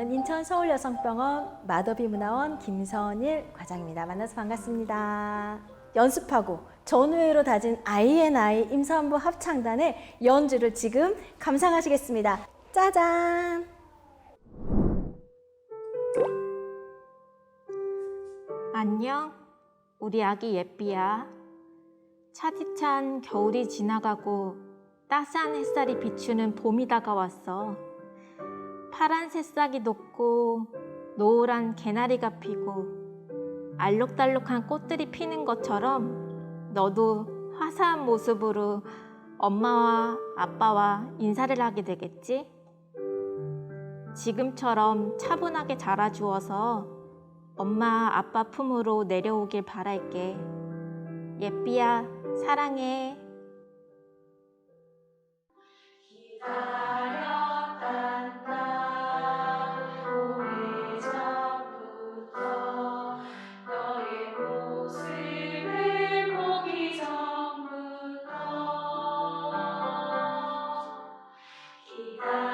인천 서울여성병원 마더비 문화원 김선일 과장입니다. 만나서 반갑습니다. 연습하고 전우회로 다진 INI 임산부 합창단의 연주를 지금 감상하시겠습니다. 짜잔! 안녕, 우리 아기 예삐야. 차디찬 겨울이 지나가고 따스한 햇살이 비추는 봄이 다가왔어. 파란 새싹이 녹고 노을한 개나리가 피고 알록달록한 꽃들이 피는 것처럼 너도 화사한 모습으로 엄마와 아빠와 인사를 하게 되겠지? 지금처럼 차분하게 자라주어서 엄마 아빠 품으로 내려오길 바랄게. 예삐야, 사랑해. Amen.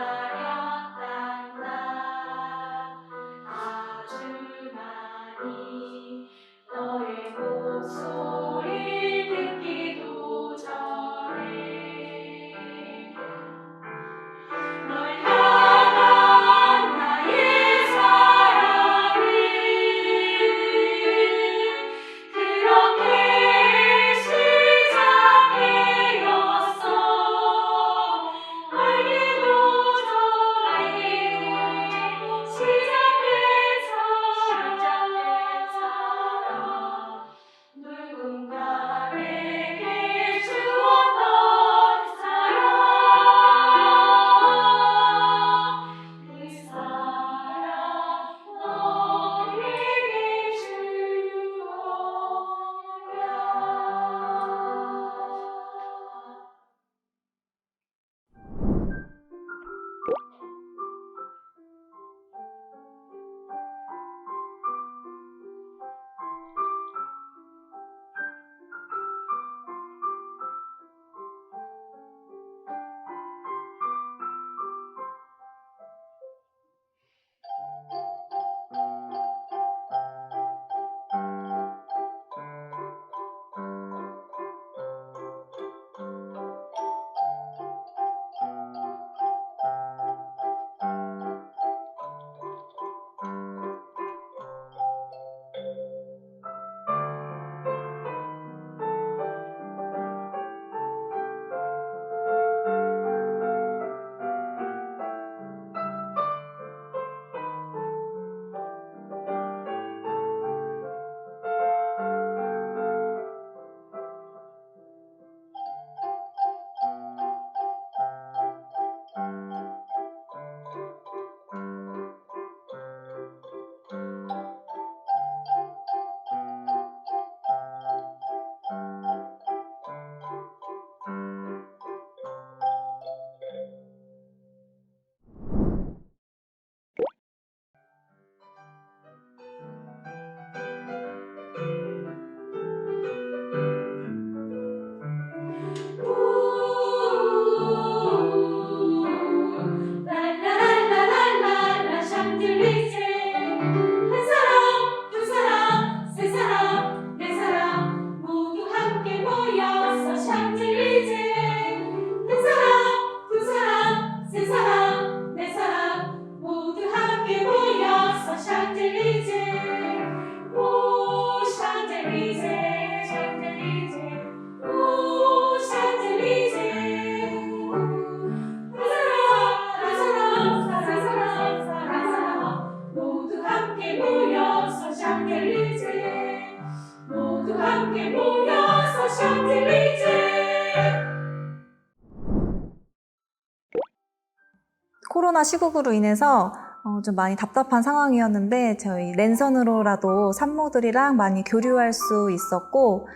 코로나 시국으로 인해서 어, 좀 많이 답답한 상황이었는데 저희 랜선으로라도 산모들이랑 많이 교류할 수 있었고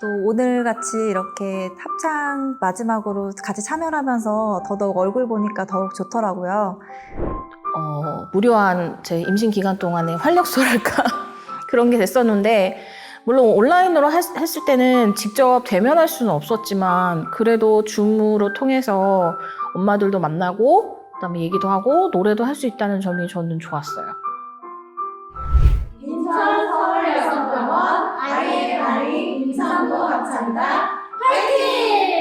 또 오늘 같이 이렇게 합창 마지막으로 같이 참여를 하면서 더더욱 얼굴 보니까 더욱 좋더라고요. 어, 무료한 제 임신 기간 동안의 활력소랄까 그런 게 됐었는데 물론 온라인으로 했을 때는 직접 대면할 수는 없었지만 그래도 줌으로 통해서 엄마들도 만나고 그다음에 얘기도 하고 노래도 할 수 있다는 점이 저는 좋았어요. 인천 서울여성병원 아이의 다리 임산부 합창단 화이팅!